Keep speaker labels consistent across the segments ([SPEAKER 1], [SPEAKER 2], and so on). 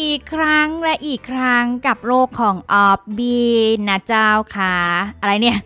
[SPEAKER 1] อีกครั้งและอีกครั้งกับโลกของออบบีนะเจ้าค่ะ อะไรเนี่ย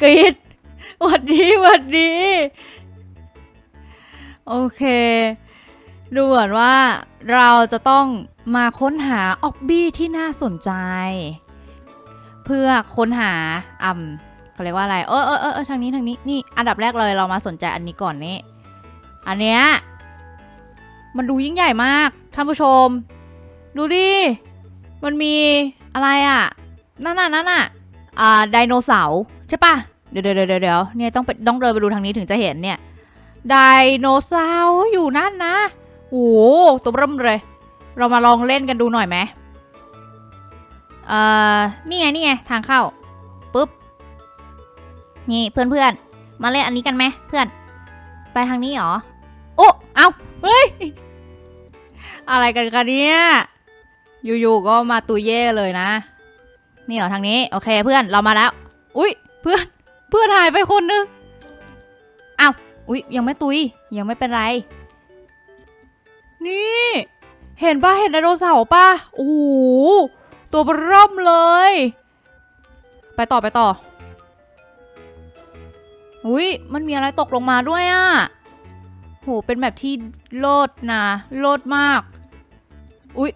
[SPEAKER 1] กรีดหวัดดีหวัดดี โอเค ดูเหมือนว่าเราจะต้องมาค้นหาออบบี้ที่น่าสนใจ เพื่อค้นหาอ่ำเขาเรียกว่าอะไร เออเออเออเออทางนี้ทางนี้นี่อันดับแรกเลยเรามาสนใจอันนี้ก่อนนี่อันเนี้ยมันดูยิ่งใหญ่มากท่านผู้ชม ดูดิ มันมีอะไรอะ นั่นน่ะนั่นน่ะ อ่าไดโนเสาร์ใช่ปะเดี๋ยวเดี๋ยวเดี๋ยวเดี๋ยวเนี่ยต้องไปต้องเดินไปดูทางนี้ถึงจะเห็นเนี่ย ไดโนเสาร์อยู่นั่นนะโอ้โหตัวเริ่มเลย เรามาลองเล่นกันดูหน่อยไหมเอ่อ นี่ไงนี่ไงทางเข้าปุ๊บ นี่เพื่อนเพื่อนมาเล่นอันนี้กันไหมเพื่อน ไปทางนี้เหรอ โอ้ เอาเฮ้ย อะไรกันกันเนี่ย อยู่ๆก็มาตุยเย่เลยนะ นี่เหรอทางนี้ โอเคเพื่อนเรามาแล้ว อุ๊ยเพื่อนเพื่อนหายไปคนนึงอ้าวอุ๊ยยังไม่ตุยยังไม่เป็นไร นี่ เห็นป่ะเห็นไดโนเสาร์ป่ะโอ้โหตัวเบอร์เร่มเลย ไปต่อไปต่ออุ๊ยมันมีอะไรตกลงมาด้วยอะ่ะโหเป็นแบบที่โลดนะโลดมาก อุ๊ย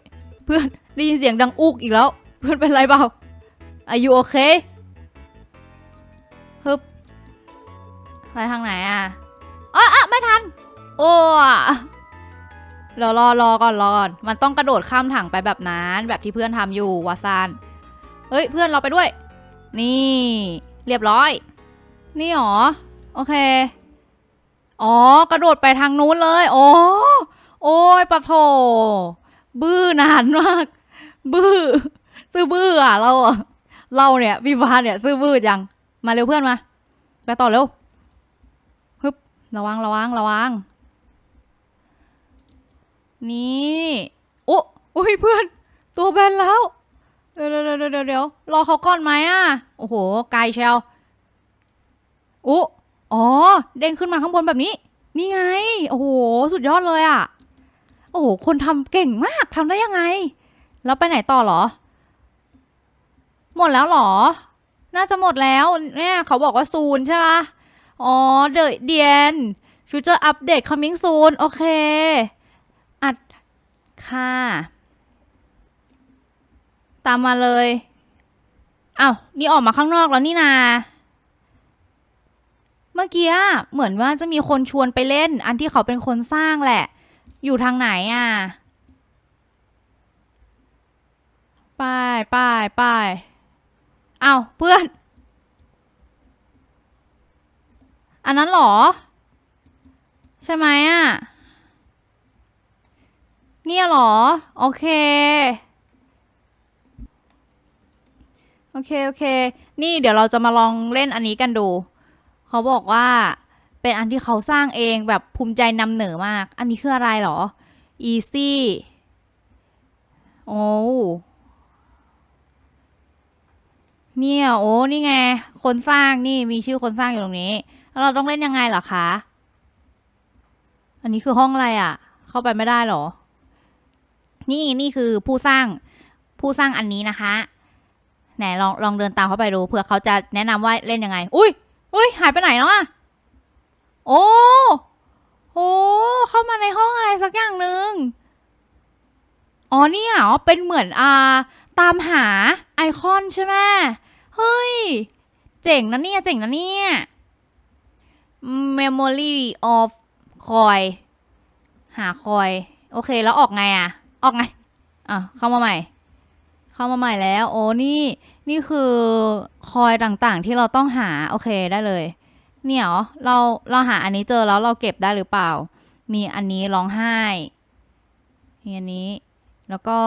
[SPEAKER 1] เพื่อนได้ยินเสียงดังอุกอีกแล้ว เพื่อนเป็นไรเปล่าอายุโอเคฮึบไปทางไหนอะอ๋ออะไม่ทัน โอ้อะรอรอรอก่อนรอก่อน มันต้องกระโดดข้ามถังไปแบบนั้น แบบที่เพื่อนทำอยู่วาซานเฮ้ย เพื่อนเราไปด้วย นี่ เรียบร้อย นี่หรอ โอเค อ๋อ กระโดดไปทางนู้นเลย โอ๋อโอ้ยปะโถ บื้อนานมาก บื้อ ซื้อบื้ออะเราอะเราเนี่ยพี่ฟ้าเนี่ย ซื้อบื้อจัง มาเร็วเพื่อนมา ไปต่อเร็วฮึบระวังระวังระวัง นี่โอ้อุ้ยเพื่อน ตัวแบนแล้ว เดี๋ยวเดี๋ยวเดี๋ยวเดี๋ยวรอเขาก่อนไหมอะ โอ้โหไกลเชลอุ๊อ๋อ เด้งขึ้นมาข้างบนแบบนี้ นี่ไง โอ้โห สุดยอดเลยอะ อ้โหคนทำเก่งมากทำได้ยังไง แล้วไปไหนต่อหรอ หมดแล้วหรอ น่าจะหมดแล้ว เนี่ยเขาบอกว่าซูนใช่ปะอ๋อเด e เดียนฟิวเจอร์อัปเดต coming soon โอเค อัดค่ะ ตามมาเลยอ้าวนี่ออกมาข้างนอกแล้วนี่นา เมื่อกี้เหมือนว่าจะมีคนชวนไปเล่น อันที่เขาเป็นคนสร้างแหละ อยู่ทางไหนอะ ไปไปไปเอาเพื่อน อันนั้นหรอ ใช่ไหมอะ เนี่ยหรอ โอเค โอเค โอเค นี่เดี๋ยวเราจะมาลองเล่นอันนี้กันดู เขาบอกว่า เป็นอันที่เขาสร้างเองแบบภูมิใจนำเหนือมาก อันนี้คืออะไรหรอ easy โอ้เนี่ยโอ้นี่ไง คนสร้างนี่มีชื่อคนสร้างอยู่ตรงนี้ แล้วเราต้องเล่นยังไงเหรอคะ อันนี้คือห้องอะไรอะ่ะ เข้าไปไม่ได้หรอ นี่นี่คือผู้สร้างผู้สร้างอันนี้นะคะ ไหนลองลองเดินตามเขาไปดูเผื่อเขาจะแนะนำว่าเล่นยังไง อุ้ยอุ้ยหายไปไหนแล้วอะ โอ้โหเข้ามาในห้องอะไรสักอย่างหนึ่งอ๋อนี่เหรอเป็นเหมือนอ่าตามหาไอคอนใช่ไหมเฮ้ย เจ๋งนะเนี่ย เจ๋งนะเนี่ย memory of coin หาคอย โอเคแล้วออกไงอะออกไงอะเข้ามาใหม่ เข้ามาใหม่แล้ว โอ้นี่ นี่คือคอยต่างๆที่เราต้องหา โอเคได้เลย เนี่ยเหรอเราเราหาอันนี้เจอแล้วเราเก็บได้หรือเปล่า มีอันนี้ร้องไห้มีอันนี้ แล้วก็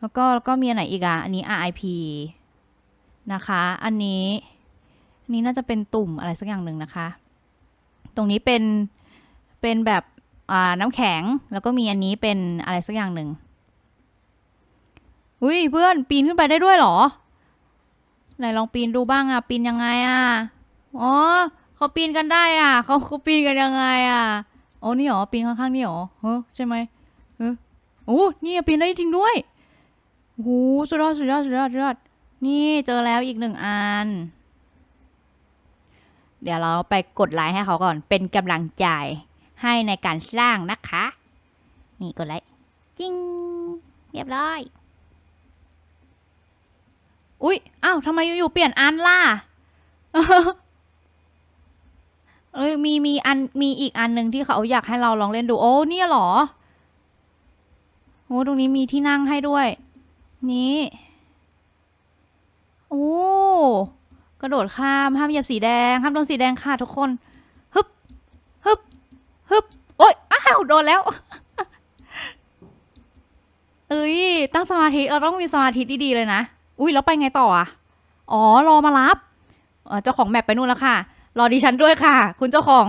[SPEAKER 1] แล้วก็แล้วก็มีอันไหนอีกอะอันนี้ RIP นะคะ อันนี้อันนี้น่าจะเป็นตุ่มอะไรสักอย่างหนึ่งนะคะ ตรงนี้เป็น เป็นแบบอ่าน้ำแข็ง แล้วก็มีอันนี้เป็นอะไรสักอย่างหนึ่งอุ้ยเพื่อนปีนขึ้นไปได้ด้วยเหรอ ไหนลองปีนดูบ้างอะปีนยังไงอะ อ๋อเขาปีนกันได้อะเขาเขาปีนกันยังไงอะอ๋อนี่หรอปีนข้างๆนี่หรอเฮ้ใช่ไหมเฮ้โอ้นี่ปีนได้จริงด้วยโอ้โหสุดยอดสุดยอดสุดยอดสุดยอดนี่เจอแล้วอีกหนึ่งอัน เดี๋ยวเราไปกดไลค์ให้เขาก่อน เป็นกำลังใจให้ในการสร้างนะคะ นี่กดไลค์จิ้งเรียบร้อย อุ๊ยอ้าวทำไมอยู่ๆเปลี่ยนอันล่ะ เอ้ยมีมีอันมีอีกอันหนึ่งที่เขาอยากให้เราลองเล่นดูโอ้เนี่ยเหรอโอ้ตรงนี้มีที่นั่งให้ด้วย นี่โอ้กระโดดข้ามห้ามเหยียบสีแดงห้ามโดนสีแดงค่ะทุกคนฮึบฮึบฮึบโอ๊ยอ้าวโดนแล้วเอ้ยตั้งสมาธิเราต้องมีสมาธิดีๆเลยนะ อุ้ยแล้วไปไงต่ออะอ๋อรอมารับเอ่อเจ้าของแมปไปนู่นแล้วค่ะ รอดิฉันด้วยค่ะ คุณเจ้าของ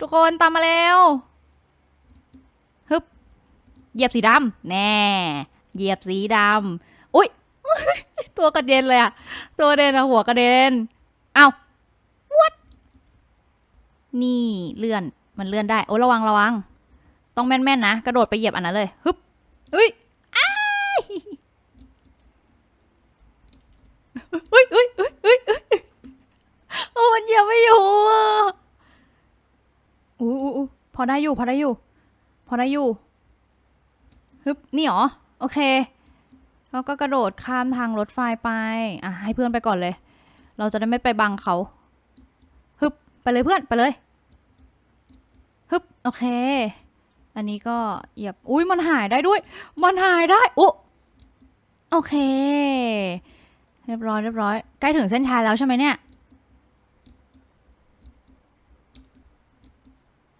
[SPEAKER 1] ทุกคนตามมาแล้วฮึบเหยียบสีดำแน่เหยียบสีดำอุ้ยตัวกระเด็นเลยอะตัวเด็นอะหัวกระเด็นเอาวัดนี่เลื่อนมันเลื่อนได้ โอ้ระวังระวัง ต้องแม่นๆนะ กระโดดไปเหยียบอันนั้นเลยฮึบอุ้ยอุ้ยอุ้ยอุ้ยอุ้ยอุ้ย เหยียบไม่อยู่อะอู้อู้อู้พอได้อยู่ พอได้อยู่ พอได้อยู่ฮึบนี่เหรอ โอเคแล้วก็กระโดดข้ามทางรถไฟไป อะ ให้เพื่อนไปก่อนเลย เราจะได้ไม่ไปบังเขาฮึบไปเลยเพื่อนไปเลยฮึบโอเค อันนี้ก็เหยียบอุ้ยมันหายได้ด้วย มันหายได้โอ้โอเค เรียบร้อยเรียบร้อย ใกล้ถึงเส้นชัยแล้วใช่ไหมเนี่ย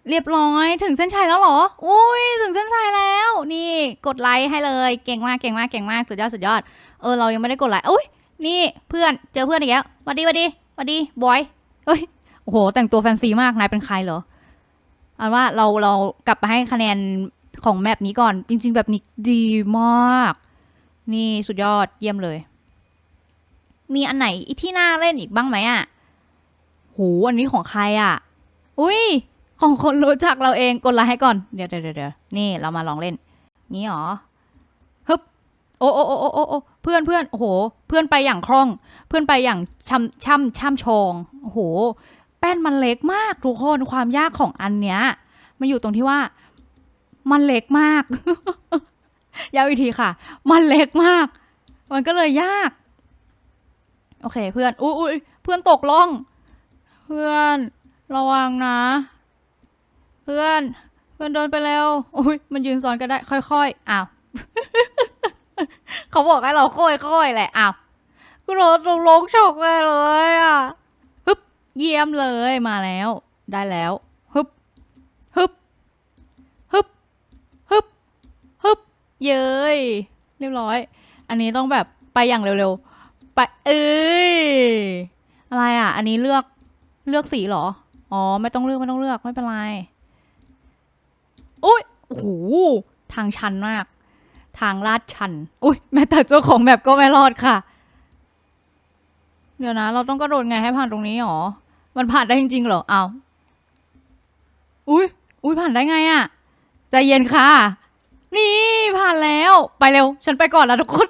[SPEAKER 1] เรียบร้อยถึงเส้นชัยแล้วเหรอ อุ้ยถึงเส้นชัยแล้ว นี่กดไลค์ให้เลย เก่งมากเก่งมากเก่งมากสุดยอดสุดยอด เออเรายังไม่ได้กดไลค์ อุ้ยนี่เพื่อนเจอเพื่อนอีกแล้วหวัดดีหวัดดีหวัดดีบอยเฮ้ยโอ้โห แต่งตัวแฟนซีมากนายเป็นใครเหรออันว่าเราเรากลับไปให้คะแนนของแมปนี้ก่อน จริง ๆ แบบนี้ดีมาก นี่สุดยอดเยี่ยมเลย มีอันไหนที่น่าเล่นอีกบ้างไหมอะโหอันนี้ของใครอะ อุ้ย ของคนรู้จักเราเองกดไลค์ให้ก่อนเดี๋ยวเดี๋ยวเดี๋ยวนี่เรามาลองเล่น งี้หรอฮึบโอ้โอ้โอ้โอ้โอ้โอเพื่อนเพื่อนโอ้โห เพื่อนไปอย่างคล่อง เพื่อนไปอย่างช่ำช่ำช่ำชองโอ้โห แป้นมันเล็กมากทุกคนความยากของอันเนี้ย มันอยู่ตรงที่ว่า มันเล็กมากย้ำอีกทีค่ะ มันเล็กมาก มันก็เลยยาก โอเค เพื่อน อุ้ยเพื่อนตกล่อง เพื่อนระวังนะ พื่อน เพื่อนเดินไปแล้วโอ้ยมันยืนซ้อนก็ได้ ค่อยๆอ้าวเขาบอกให้เราค่อยๆแหละอ้าวกูโดนลงลงฉกไปเลยอะฮึบเยี่ยมเลยมาแล้ว ได้แล้วฮึบฮึบฮึบฮึบฮึบเย้ยเรียบร้อย อันนี้ต้องแบบไปอย่างเร็วๆไปเอ้ยอะไรอะ อันนี้เลือกเลือกสีเหรอ อ๋อ ไม่ต้องเลือก ไม่ต้องเลือกไม่เป็นไร อุ้ยโอ้โหทางชันมาก ทางลาดชัน อุ้ยแม้แต่เจ้าของแบบก็ไม่รอดค่ะ เดี๋ยวนะ เราต้องกระโดดไงให้ผ่านตรงนี้หรอ มันผ่านได้จริงๆเหรอเอาอุ้ยอุ้ยผ่านได้ไงอะใจเย็นค่ะ นี่ผ่านแล้ว ไปเร็ว ฉันไปก่อนล้วทุกคน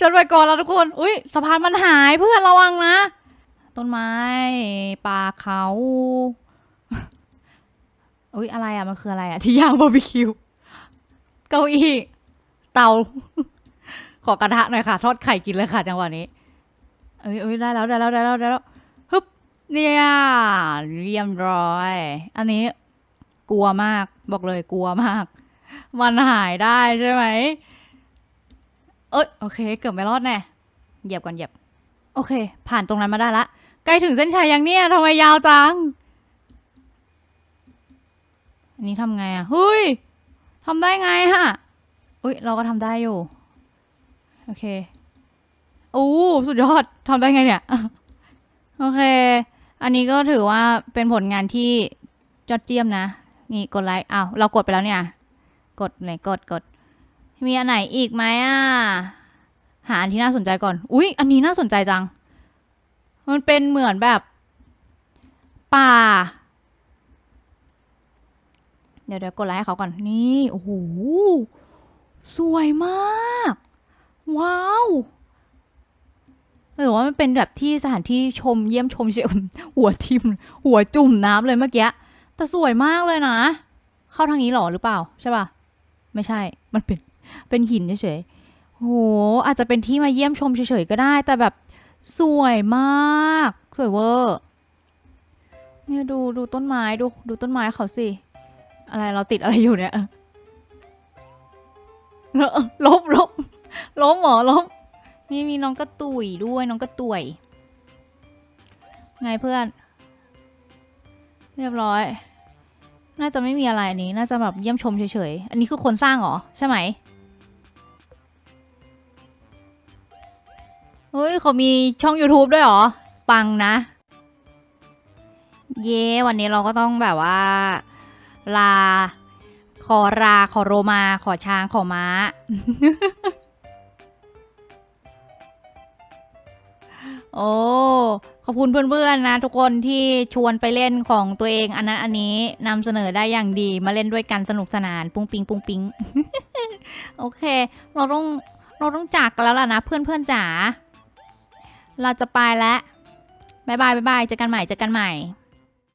[SPEAKER 1] ฉันไปก่อนล้วทุกคน อุ้ยสะพานมันหายเพื่อนระวังนะ ต้นไม้ ป่าเขา อุ้ยอะไรอะมันคืออะไรอะที่ย่างบาร์บีคิวเก้าอี้เตา ขอกระทะหน่อยค่ะ ทอดไข่กินเลยค่ะจังหวะนี้เอ้ยเอ้ยได้แล้วได้แล้วได้แล้วได้แล้วฮึบเนี่ยเรียบร้อย อันนี้ กลัวมากบอกเลยกลัวมาก มันหายได้ใช่ไหมเอ้ยโอเค เกือบไม่รอดแน่เหยียบก่อนเหยียบ โอเค ผ่านตรงนั้นมาได้ละใกล้ถึงเส้นชัยยังเนี่ยทำไมยาวจัง อันนี้ทำไงอะเฮ้ยทำได้ไงฮะอุ้ยเราก็ทำได้อยู่ โอเคโอ้สุดยอดทำได้ไงเนี่ย โอเค อันนี้ก็ถือว่าเป็นผลงานที่ยอดเยี่ยมนะ นี่กดไลค์อ้าวเรากดไปแล้วเนี่ย กดเลยกดกด มีอันไหนอีกไหมอะ หาอันที่น่าสนใจก่อน อุ๊ย อันนี้น่าสนใจจัง มันเป็นเหมือนแบบ ป่า ดี๋ยวเดี๋ยวกดไลค์ให้เขาก่อน นี่ โอ้โห สวยมาก ว้าวหรือว่ามันเป็นแบบที่สถานที่ชมเยี่ยมชมเฉยหัวทิม หัวจุ่มน้ำเลยเมื่อกี้ แต่สวยมากเลยนะ เข้าทางนี้หรอหรือเปล่า ใช่ป่ะ ไม่ใช่ มันเป็น เป็นหินเฉยๆโห อาจจะเป็นที่มาเยี่ยมชมเฉยๆก็ได้ แต่แบบสวยมาก สวยเวอร์ เนี่ยดูดูต้นไม้ดูดูต้นไม้เขาสิ อะไรเราติดอะไรอยู่เนี่ยลบลบล้มเหรอล้มนี่มีน้องกระตุยด้วยน้องกระตุยไงเพื่อน เรียบร้อย น่าจะไม่มีอะไรอันนี้ น่าจะแบบเยี่ยมชมเฉยๆ อันนี้คือคนสร้างเหรอ ใช่ไหมเฮ้ยเขามีช่อง YouTube ด้วยเหรอ ปังนะ เย้วันนี้เราก็ต้องแบบว่า ลา ขอราขอโรมา ขอช้างขอม้า โอ้ขอบคุณเพื่อนๆนะทุกคนที่ชวนไปเล่นของตัวเอง อันนั้นอันนี้นำเสนอได้อย่างดีมาเล่นด้วยกันสนุกสนาน ปุ้งปิงปุ้งปิงโอเค เราต้องเราต้องจากกันแล้วล่ะนะเพื่อนๆจ๋าเราจะไปแล้วบายบายบายบายเจอกันใหม่เจอกันใหม่